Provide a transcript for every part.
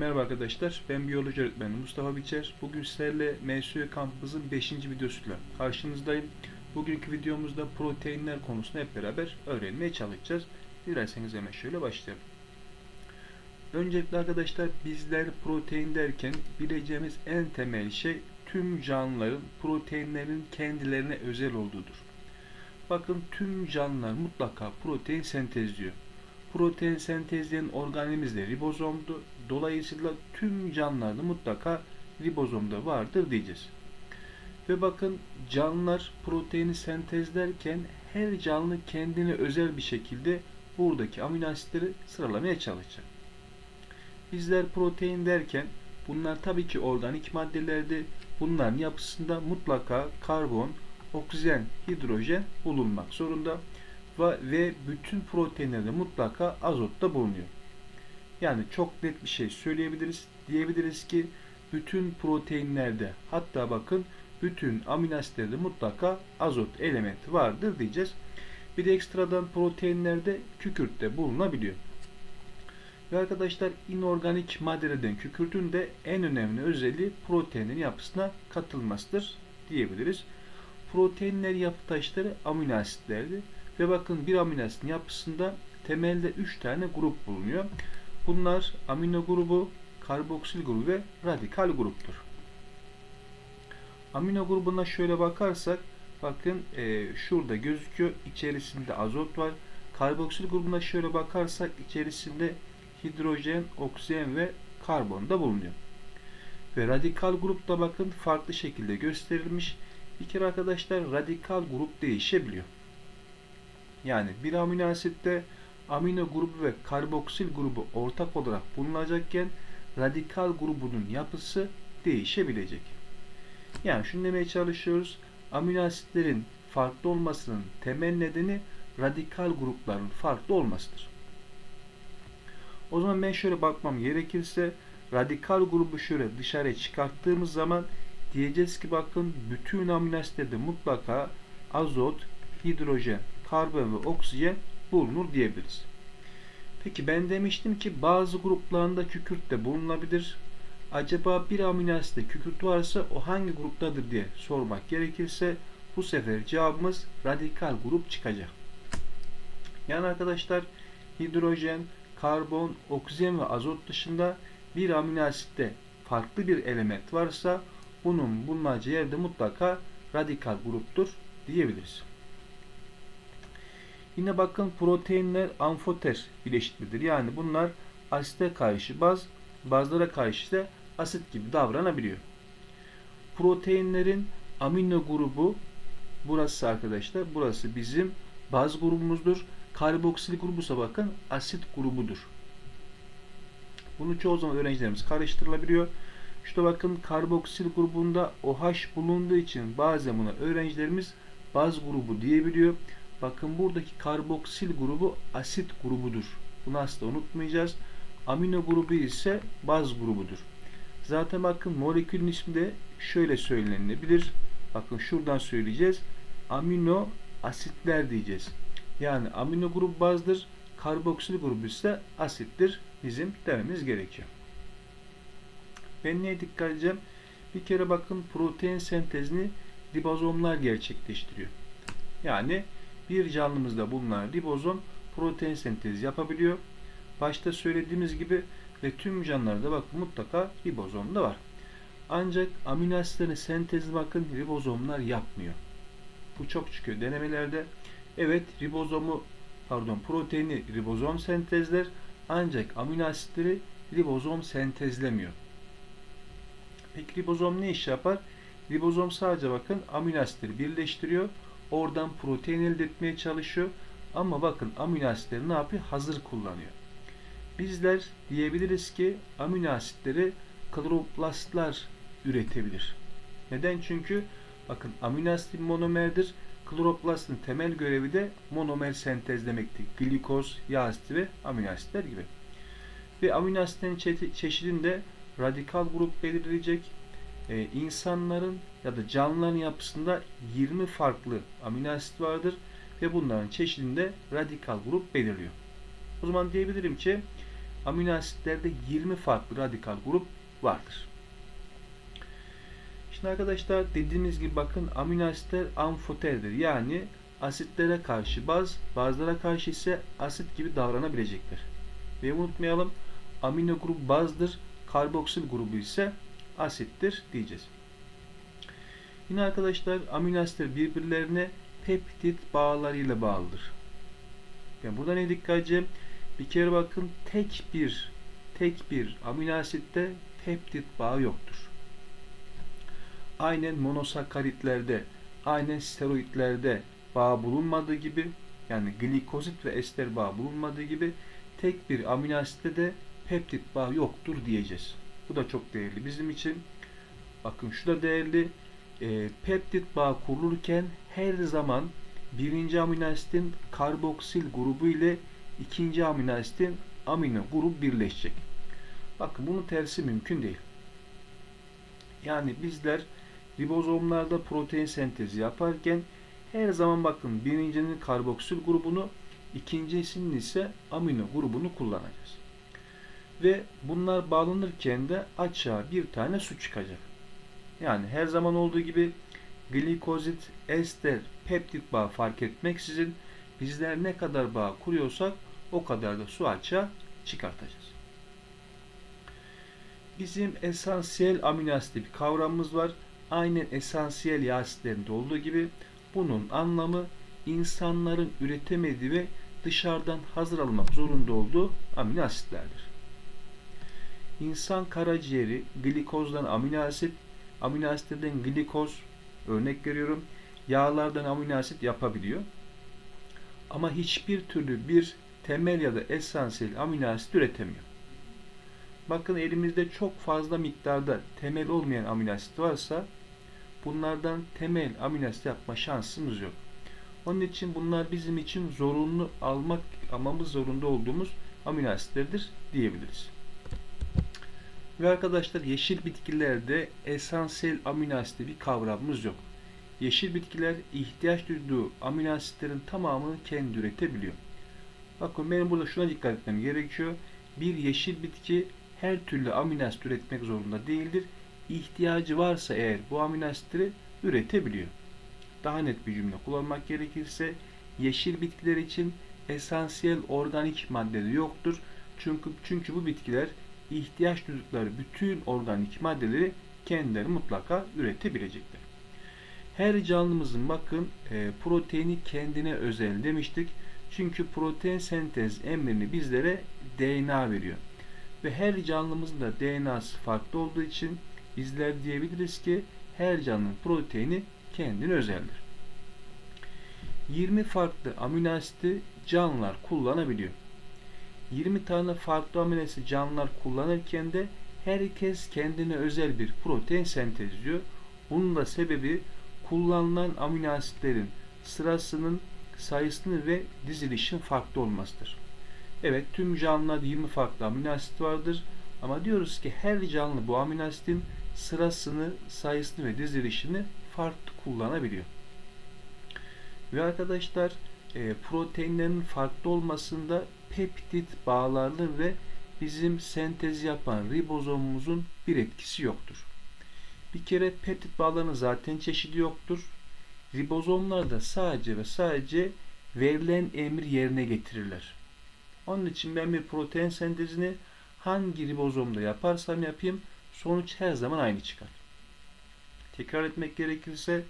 Merhaba arkadaşlar, ben biyoloji öğretmeni Mustafa Biçer. Bugün sizlerle MSÜ kampımızın 5. videosuyla karşınızdayım. Bugünkü videomuzda proteinler konusunu hep beraber öğrenmeye çalışacağız. Dilerseniz hemen şöyle başlayalım. Öncelikle arkadaşlar bizler protein derken bileceğimiz en temel şey tüm canlıların proteinlerin kendilerine özel olduğudur. Bakın tüm canlılar mutlaka protein sentezliyor. Protein sentezleyen organelimiz de ribozomdu. Dolayısıyla tüm canlılarda mutlaka ribozomda vardır diyeceğiz. Ve bakın canlılar proteini sentezlerken her canlı kendine özel bir şekilde buradaki amino asitleri sıralamaya çalışacak. Bizler protein derken bunlar tabii ki organik maddelerdi. Bunların yapısında mutlaka karbon, oksijen, hidrojen bulunmak zorunda ve bütün proteinlerde mutlaka azot da bulunuyor. Yani çok net bir şey söyleyebiliriz. Diyebiliriz ki bütün proteinlerde hatta bakın bütün amino asitlerde mutlaka azot elementi vardır diyeceğiz. Bir de ekstradan proteinlerde kükürt de bulunabiliyor. Ve arkadaşlar inorganik maddelerden kükürtün de en önemli özelliği proteinin yapısına katılmasıdır diyebiliriz. Proteinler yapı taşları amino asitlerdi. Ve bakın bir amino asitin yapısında temelde 3 tane grup bulunuyor. Bunlar amino grubu, karboksil grubu ve radikal gruptur. Amino grubuna şöyle bakarsak bakın e, şurada gözüküyor. İçerisinde azot var. Karboksil grubuna şöyle bakarsak içerisinde hidrojen, oksijen ve karbon da bulunuyor. Ve radikal grupta bakın farklı şekilde gösterilmiş. Bir kere arkadaşlar radikal grup değişebiliyor. Yani bir amino asitte amino grubu ve karboksil grubu ortak olarak bulunacakken radikal grubunun yapısı değişebilecek. Yani şunu demeye çalışıyoruz. Amino asitlerin farklı olmasının temel nedeni radikal grupların farklı olmasıdır. O zaman ben şöyle bakmam gerekirse radikal grubu şöyle dışarıya çıkarttığımız zaman diyeceğiz ki bakın bütün amino asitlerde mutlaka azot, hidrojen, karbon ve oksijen bulunur diyebiliriz. Peki ben demiştim ki bazı gruplarında kükürt de bulunabilir. Acaba bir amino asitte kükürt varsa o hangi gruptadır diye sormak gerekirse bu sefer cevabımız radikal grup çıkacak. Yani arkadaşlar hidrojen, karbon, oksijen ve azot dışında bir amino asitte farklı bir element varsa bunun bulunacağı yerde mutlaka radikal gruptur diyebiliriz. Yine bakın proteinler amfoter bileşiklidir. Yani bunlar asite karşı baz, bazlara karşı ise asit gibi davranabiliyor. Proteinlerin amino grubu burası arkadaşlar. Burası bizim baz grubumuzdur. Karboksil grubu ise bakın asit grubudur. Bunu çoğu zaman öğrencilerimiz karıştırılabiliyor. İşte bakın karboksil grubunda OH bulunduğu için bazen buna öğrencilerimiz baz grubu diyebiliyor. Bakın buradaki karboksil grubu asit grubudur. Bunu asla unutmayacağız. Amino grubu ise baz grubudur. Zaten bakın molekülün ismi de şöyle söylenebilir. Bakın şuradan söyleyeceğiz. Amino asitler diyeceğiz. Yani amino grubu bazdır. Karboksil grubu ise asittir. Bizim dememiz gerekiyor. Ben neye dikkat edeceğim? Bir kere bakın protein sentezini ribozomlar gerçekleştiriyor. Yani bir canlımızda bulunan ribozom protein sentezi yapabiliyor. Başta söylediğimiz gibi ve tüm canlılarda bak mutlaka ribozom da var. Ancak amino asitlerin sentezi bakın ribozomlar yapmıyor. Bu çok çıkıyor denemelerde. Evet ribozomu pardon proteini ribozom sentezler ancak amino asitleri ribozom sentezlemiyor. Peki ribozom ne iş yapar? Ribozom sadece bakın amino asitleri birleştiriyor Oradan protein elde etmeye çalışıyor. Ama bakın amino asitleri ne yapıyor? Hazır kullanıyor. Bizler diyebiliriz ki amino asitleri kloroplastlar üretebilir. Neden? Çünkü bakın amino asit monomerdir. Kloroplastın temel görevi de monomer sentezlemektir. Glikoz, yağ asidi ve amino asitler gibi. Ve amino asitlerin çeşidinde radikal grup belirleyecek, e, insanların ya da canlıların yapısında 20 farklı amino asit vardır ve bunların çeşidinde radikal grup belirliyor. O zaman diyebilirim ki amino asitlerde 20 farklı radikal grup vardır. Şimdi arkadaşlar dediğimiz gibi bakın amino asitler amfoterdir. Yani asitlere karşı baz, bazlara karşı ise asit gibi davranabilecektir. Ve unutmayalım amino grubu bazdır, karboksil grubu ise asittir diyeceğiz. Yine arkadaşlar amino asitler birbirlerine peptit bağlarıyla bağlıdır. Yani burada ne dikkat edeceğim? Bir kere bakın tek bir tek bir amino asitte peptit bağı yoktur. Aynen monosakaritlerde, aynen steroidlerde bağ bulunmadığı gibi yani glikozit ve ester bağı bulunmadığı gibi tek bir amino asitte de peptit bağı yoktur diyeceğiz. Bu da çok değerli bizim için. Bakın şu da değerli. E, peptit bağı kurulurken her zaman birinci amino asitin karboksil grubu ile ikinci amino asitin amino grubu birleşecek. Bakın bunun tersi mümkün değil. Yani bizler ribozomlarda protein sentezi yaparken her zaman bakın birincinin karboksil grubunu ikincisinin ise amino grubunu kullanacağız. Ve bunlar bağlanırken de açığa bir tane su çıkacak. Yani her zaman olduğu gibi glikozit, ester, peptit bağ fark etmeksizin bizler ne kadar bağ kuruyorsak o kadar da su açığa çıkartacağız. Bizim esansiyel amino asit bir kavramımız var. Aynen esansiyel yağ asitlerinde olduğu gibi bunun anlamı insanların üretemediği ve dışarıdan hazır almak zorunda olduğu amino asitlerdir. İnsan karaciğeri glikozdan amino asit, amino asitlerden glikoz örnek veriyorum yağlardan amino asit yapabiliyor. Ama hiçbir türlü bir temel ya da esansiyel amino asit üretemiyor. Bakın elimizde çok fazla miktarda temel olmayan amino asit varsa bunlardan temel amino asit yapma şansımız yok. Onun için bunlar bizim için zorunlu almak almamız zorunda olduğumuz amino asitlerdir diyebiliriz. Ve arkadaşlar yeşil bitkilerde esansiyel amino asit bir kavramımız yok. Yeşil bitkiler ihtiyaç duyduğu amino asitlerin tamamını kendi üretebiliyor. Bakın benim burada şuna dikkat etmem gerekiyor. Bir yeşil bitki her türlü amino asit üretmek zorunda değildir. İhtiyacı varsa eğer bu amino asitleri üretebiliyor. Daha net bir cümle kullanmak gerekirse yeşil bitkiler için esansiyel organik maddeleri yoktur. Çünkü çünkü bu bitkiler ihtiyaç duydukları bütün organik maddeleri kendileri mutlaka üretebilecekler. Her canlımızın bakın e, proteini kendine özel demiştik. Çünkü protein sentez emrini bizlere DNA veriyor. Ve her canlımızın da DNA'sı farklı olduğu için bizler diyebiliriz ki her canlının proteini kendine özeldir. 20 farklı amino asiti canlılar kullanabiliyor. 20 tane farklı amino asit canlılar kullanırken de herkes kendine özel bir protein sentezliyor. Bunun da sebebi kullanılan amino asitlerin sırasının sayısını ve dizilişin farklı olmasıdır. Evet tüm canlılarda 20 farklı amino asit vardır ama diyoruz ki her canlı bu amino asitin sırasını, sayısını ve dizilişini farklı kullanabiliyor. Ve arkadaşlar e, proteinlerin farklı olmasında peptit bağlarının ve bizim sentez yapan ribozomumuzun bir etkisi yoktur. Bir kere peptit bağlarının zaten çeşidi yoktur. Ribozomlar da sadece ve sadece verilen emir yerine getirirler. Onun için ben bir protein sentezini hangi ribozomda yaparsam yapayım sonuç her zaman aynı çıkar. Tekrar etmek gerekirse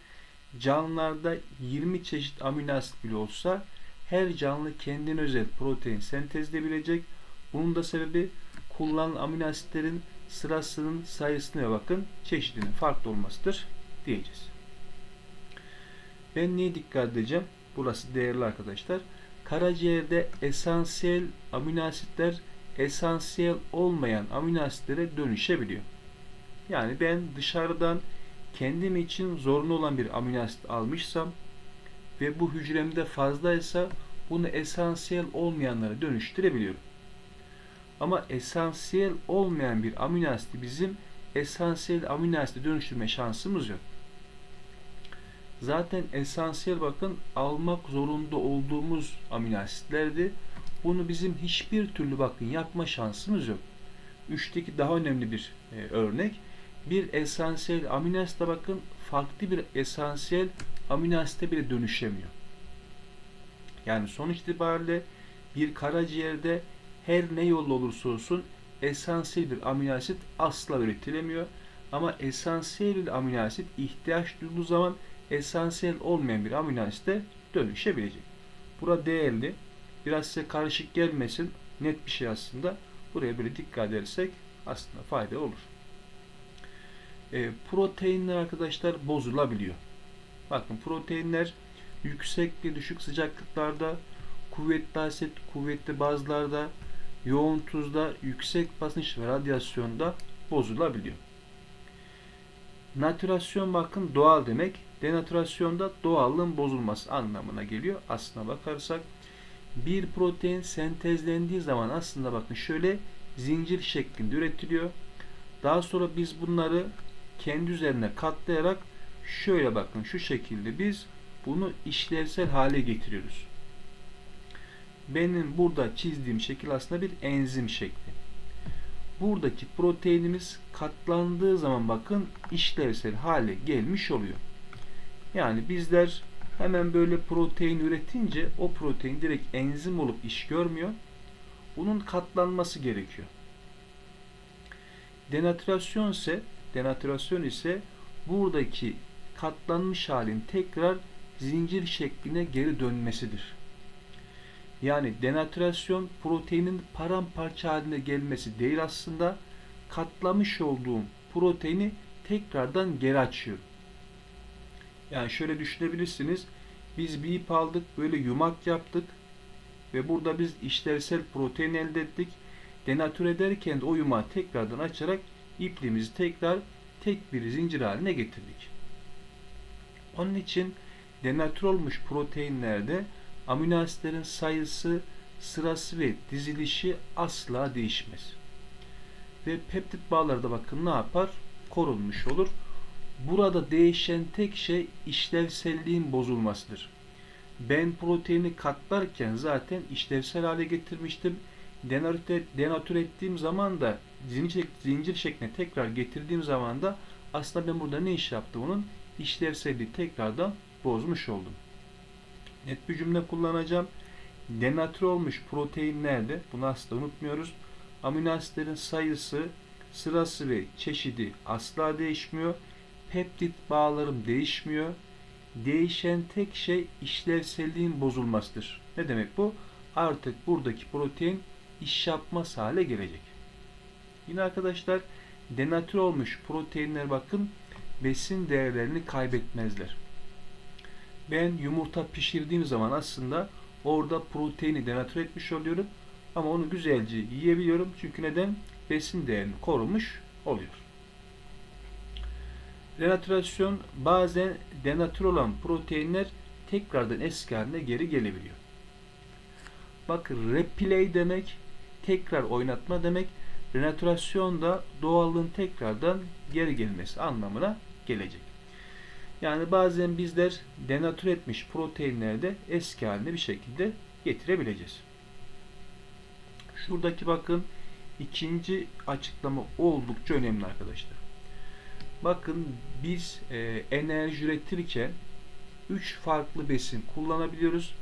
canlılarda 20 çeşit amino asit bile olsa her canlı kendine özel protein sentezleyebilecek. Bunun da sebebi kullanılan amino asitlerin sırasının sayısına bakın çeşidinin farklı olmasıdır diyeceğiz. Ben niye dikkat edeceğim? Burası değerli arkadaşlar. Karaciğerde esansiyel amino asitler esansiyel olmayan amino asitlere dönüşebiliyor. Yani ben dışarıdan kendim için zorunlu olan bir amino asit almışsam ve bu hücremde fazlaysa bunu esansiyel olmayanlara dönüştürebiliyorum. Ama esansiyel olmayan bir amino bizim esansiyel amino dönüştürme şansımız yok. Zaten esansiyel bakın almak zorunda olduğumuz amino. Bunu bizim hiçbir türlü bakın yapma şansımız yok. Üçteki daha önemli bir e, örnek. Bir esansiyel amino asite bakın farklı bir esansiyel amino asite bile dönüşemiyor. Yani sonuç itibariyle bir karaciğerde her ne yolla olursa olsun esansiyel bir amino asit asla üretilemiyor. Ama esansiyel bir amino asit ihtiyaç duyulduğu zaman esansiyel olmayan bir amino asite dönüşebilecek. Bura değerli. Biraz size karışık gelmesin. Net bir şey aslında. Buraya böyle dikkat edersek aslında fayda olur. E, proteinler arkadaşlar bozulabiliyor. Bakın proteinler yüksek ve düşük sıcaklıklarda, kuvvetli asit, kuvvetli bazlarda, yoğun tuzda, yüksek basınç ve radyasyonda bozulabiliyor. Natürasyon bakın doğal demek. Denatürasyon da doğallığın bozulması anlamına geliyor. Aslına bakarsak bir protein sentezlendiği zaman aslında bakın şöyle zincir şeklinde üretiliyor. Daha sonra biz bunları kendi üzerine katlayarak şöyle bakın şu şekilde biz bunu işlevsel hale getiriyoruz. Benim burada çizdiğim şekil aslında bir enzim şekli. Buradaki proteinimiz katlandığı zaman bakın işlevsel hale gelmiş oluyor. Yani bizler hemen böyle protein üretince o protein direkt enzim olup iş görmüyor. Bunun katlanması gerekiyor. Denatürasyon ise denatürasyon ise buradaki katlanmış halin tekrar zincir şekline geri dönmesidir. Yani denatürasyon proteinin paramparça haline gelmesi değil aslında katlamış olduğum proteini tekrardan geri açıyor. Yani şöyle düşünebilirsiniz. Biz bir ip aldık, böyle yumak yaptık ve burada biz işlevsel protein elde ettik. Denatür ederken de o yumağı tekrardan açarak ipliğimizi tekrar tek bir zincir haline getirdik. Onun için denatür olmuş proteinlerde amino asitlerin sayısı, sırası ve dizilişi asla değişmez. Ve peptit bağları bakın ne yapar? Korunmuş olur. Burada değişen tek şey işlevselliğin bozulmasıdır. Ben proteini katlarken zaten işlevsel hale getirmiştim. Denatür ettiğim zaman da zincir, zincir şekline tekrar getirdiğim zaman da aslında ben burada ne iş yaptım onun? İşlevselliği tekrardan bozmuş oldum. Net bir cümle kullanacağım. Denatür olmuş proteinlerde, bunu asla unutmuyoruz. Amino asitlerin sayısı, sırası ve çeşidi asla değişmiyor. Peptit bağlarım değişmiyor. Değişen tek şey işlevselliğin bozulmasıdır. Ne demek bu? Artık buradaki protein iş yapmaz hale gelecek. Yine arkadaşlar denatür olmuş proteinler bakın besin değerlerini kaybetmezler. Ben yumurta pişirdiğim zaman aslında orada proteini denatür etmiş oluyorum. Ama onu güzelce yiyebiliyorum. Çünkü neden? Besin değerini korumuş oluyor. Denatürasyon bazen denatür olan proteinler tekrardan eski haline geri gelebiliyor. Bakın replay demek tekrar oynatma demek. Renatürasyon da doğallığın tekrardan geri gelmesi anlamına gelecek. Yani bazen bizler denatür etmiş proteinleri de eski haline bir şekilde getirebileceğiz. Şuradaki bakın ikinci açıklama oldukça önemli arkadaşlar. Bakın biz e, enerji üretirken 3 farklı besin kullanabiliyoruz.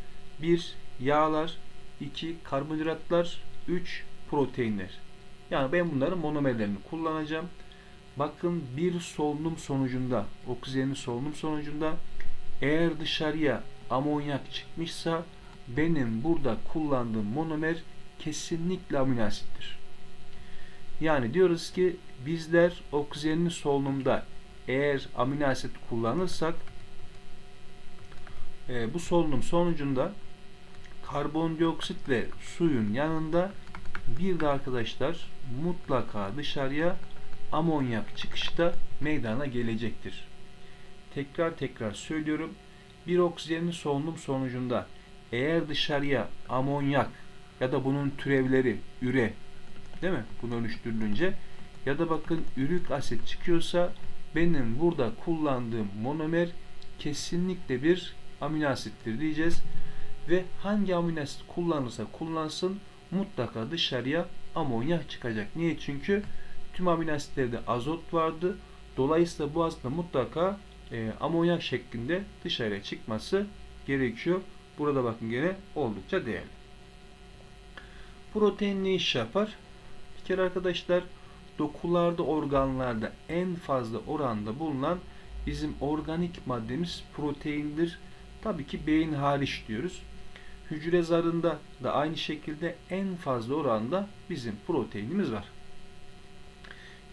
1 yağlar, 2 karbonhidratlar, 3 proteinler. Yani ben bunların monomerlerini kullanacağım. Bakın bir solunum sonucunda, oksijenin solunum sonucunda eğer dışarıya amonyak çıkmışsa benim burada kullandığım monomer kesinlikle amino asittir. Yani diyoruz ki bizler oksijenin solunumda eğer amino asit kullanırsak e, bu solunum sonucunda karbondioksit ve suyun yanında bir de arkadaşlar mutlaka dışarıya amonyak çıkışta meydana gelecektir. Tekrar tekrar söylüyorum. Bir oksijenin solunum sonucunda eğer dışarıya amonyak ya da bunun türevleri üre değil mi? Bunu dönüştürülünce ya da bakın ürik asit çıkıyorsa benim burada kullandığım monomer kesinlikle bir amino asittir diyeceğiz. ve hangi amino asit kullanırsa kullansın mutlaka dışarıya amonyak çıkacak. Niye? Çünkü tüm amino asitlerde azot vardı. Dolayısıyla bu azotun mutlaka e, amonyak şeklinde dışarıya çıkması gerekiyor. Burada bakın gene oldukça değerli. Protein ne iş yapar? Bir kere arkadaşlar dokularda, organlarda en fazla oranda bulunan bizim organik maddemiz proteindir. Tabii ki beyin hariç diyoruz. Hücre zarında da aynı şekilde en fazla oranda bizim proteinimiz var.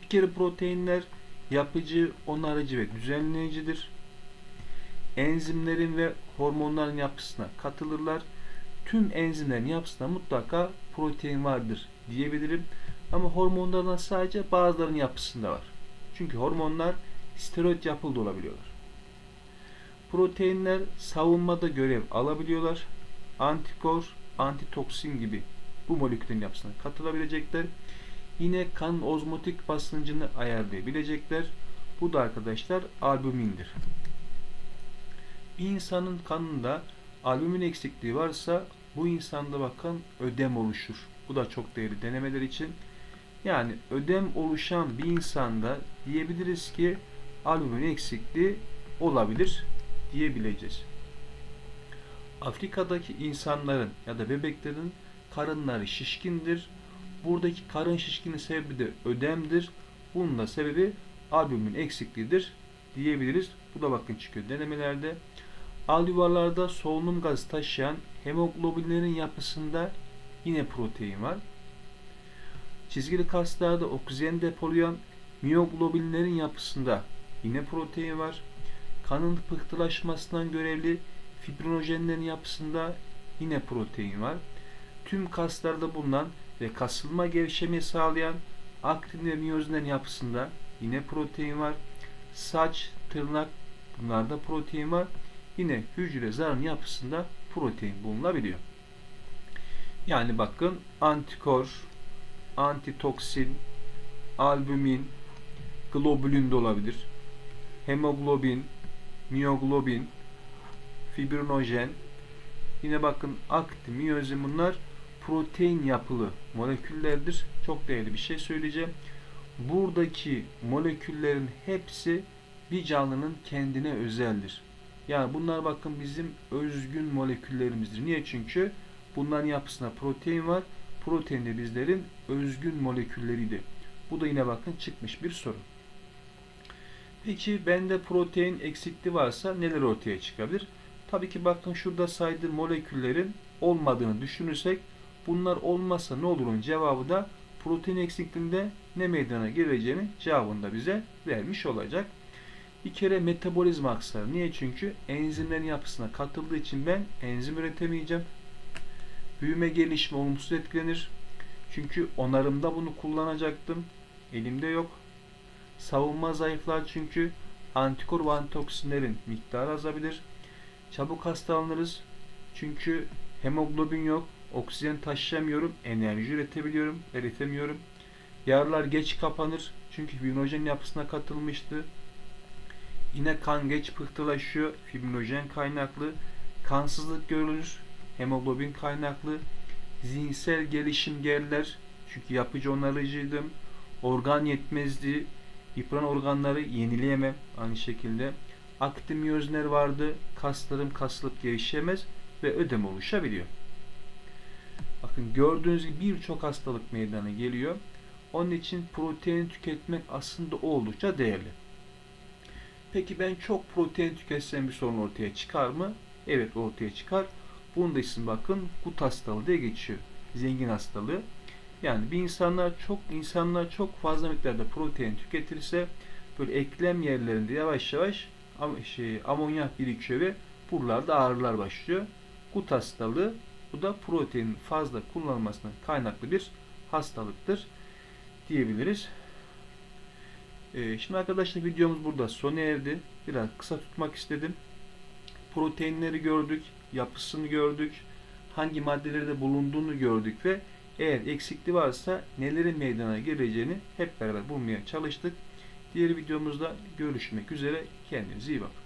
Bir kere proteinler yapıcı, onarıcı ve düzenleyicidir. Enzimlerin ve hormonların yapısına katılırlar. Tüm enzimlerin yapısında mutlaka protein vardır diyebilirim. Ama hormonlardan sadece bazılarının yapısında var. Çünkü hormonlar steroid yapılı olabiliyorlar. Proteinler savunmada görev alabiliyorlar. Antikor, antitoksin gibi bu molekülün yapısına katılabilecekler. Yine kan ozmotik basıncını ayarlayabilecekler. Bu da arkadaşlar albumindir. Bir insanın kanında albumin eksikliği varsa bu insanda bakın ödem oluşur. Bu da çok değerli denemeler için. Yani ödem oluşan bir insanda diyebiliriz ki albumin eksikliği olabilir diyebileceğiz. Afrika'daki insanların ya da bebeklerin karınları şişkindir. Buradaki karın şişkinin sebebi de ödemdir. Bunun da sebebi albumin eksikliğidir diyebiliriz. Bu da bakın çıkıyor denemelerde. Alüvarlarda solunum gazı taşıyan hemoglobinlerin yapısında yine protein var. Çizgili kaslarda oksijen depolayan miyoglobinlerin yapısında yine protein var. Kanın pıhtılaşmasından görevli fibrinojenlerin yapısında yine protein var. Tüm kaslarda bulunan ve kasılma gevşemeyi sağlayan aktin ve miyozinlerin yapısında yine protein var. Saç, tırnak bunlarda protein var. Yine hücre zarının yapısında protein bulunabiliyor. Yani bakın antikor, antitoksin, albumin, globulin de olabilir. Hemoglobin, miyoglobin, fibrinojen, yine bakın aktin, miyozin bunlar protein yapılı moleküllerdir. Çok değerli bir şey söyleyeceğim. Buradaki moleküllerin hepsi bir canlının kendine özeldir. Yani bunlar bakın bizim özgün moleküllerimizdir. Niye? Çünkü bunların yapısında protein var. Protein de bizlerin özgün molekülleriydi. Bu da yine bakın çıkmış bir soru. Peki bende protein eksikliği varsa neler ortaya çıkabilir? Tabii ki bakın şurada saydığım moleküllerin olmadığını düşünürsek bunlar olmazsa ne olurun cevabı da protein eksikliğinde ne meydana geleceğini cevabını da bize vermiş olacak. Bir kere metabolizma aksar. Niye? Çünkü enzimlerin yapısına katıldığı için ben enzim üretemeyeceğim. Büyüme gelişme olumsuz etkilenir. Çünkü onarımda bunu kullanacaktım. Elimde yok. Savunma zayıflar çünkü antikor ve antitoksinlerin miktarı azabilir. Çabuk hastalanırız. Çünkü hemoglobin yok. Oksijen taşıyamıyorum. Enerji üretebiliyorum. Eritemiyorum. Yaralar geç kapanır. Çünkü fibrinojen yapısına katılmıştı. Yine kan geç pıhtılaşıyor. Fibrinojen kaynaklı. Kansızlık görülür. Hemoglobin kaynaklı. Zihinsel gelişim geriler. Çünkü yapıcı onarıcıydım. Organ yetmezliği. Yıpran organları yenileyemem. Aynı şekilde. Aktimiyozner vardı. Kaslarım kasılıp gevşemez ve ödem oluşabiliyor. Bakın gördüğünüz gibi birçok hastalık meydana geliyor. Onun için protein tüketmek aslında oldukça değerli. Peki ben çok protein tüketsem bir sorun ortaya çıkar mı? Evet ortaya çıkar. Bunun da isim bakın gut hastalığı diye geçiyor. Zengin hastalığı. Yani bir insanlar çok insanlar çok fazla miktarda protein tüketirse böyle eklem yerlerinde yavaş yavaş am şey, amonyak birikiyor ve buralarda ağrılar başlıyor. Gut hastalığı bu da protein fazla kullanılmasından kaynaklı bir hastalıktır diyebiliriz. Ee, şimdi arkadaşlar videomuz burada sona erdi. Biraz kısa tutmak istedim. Proteinleri gördük, yapısını gördük, hangi maddelerde bulunduğunu gördük ve eğer eksikliği varsa nelerin meydana geleceğini hep beraber bulmaya çalıştık. Diğer videomuzda görüşmek üzere. Kendinize iyi bakın.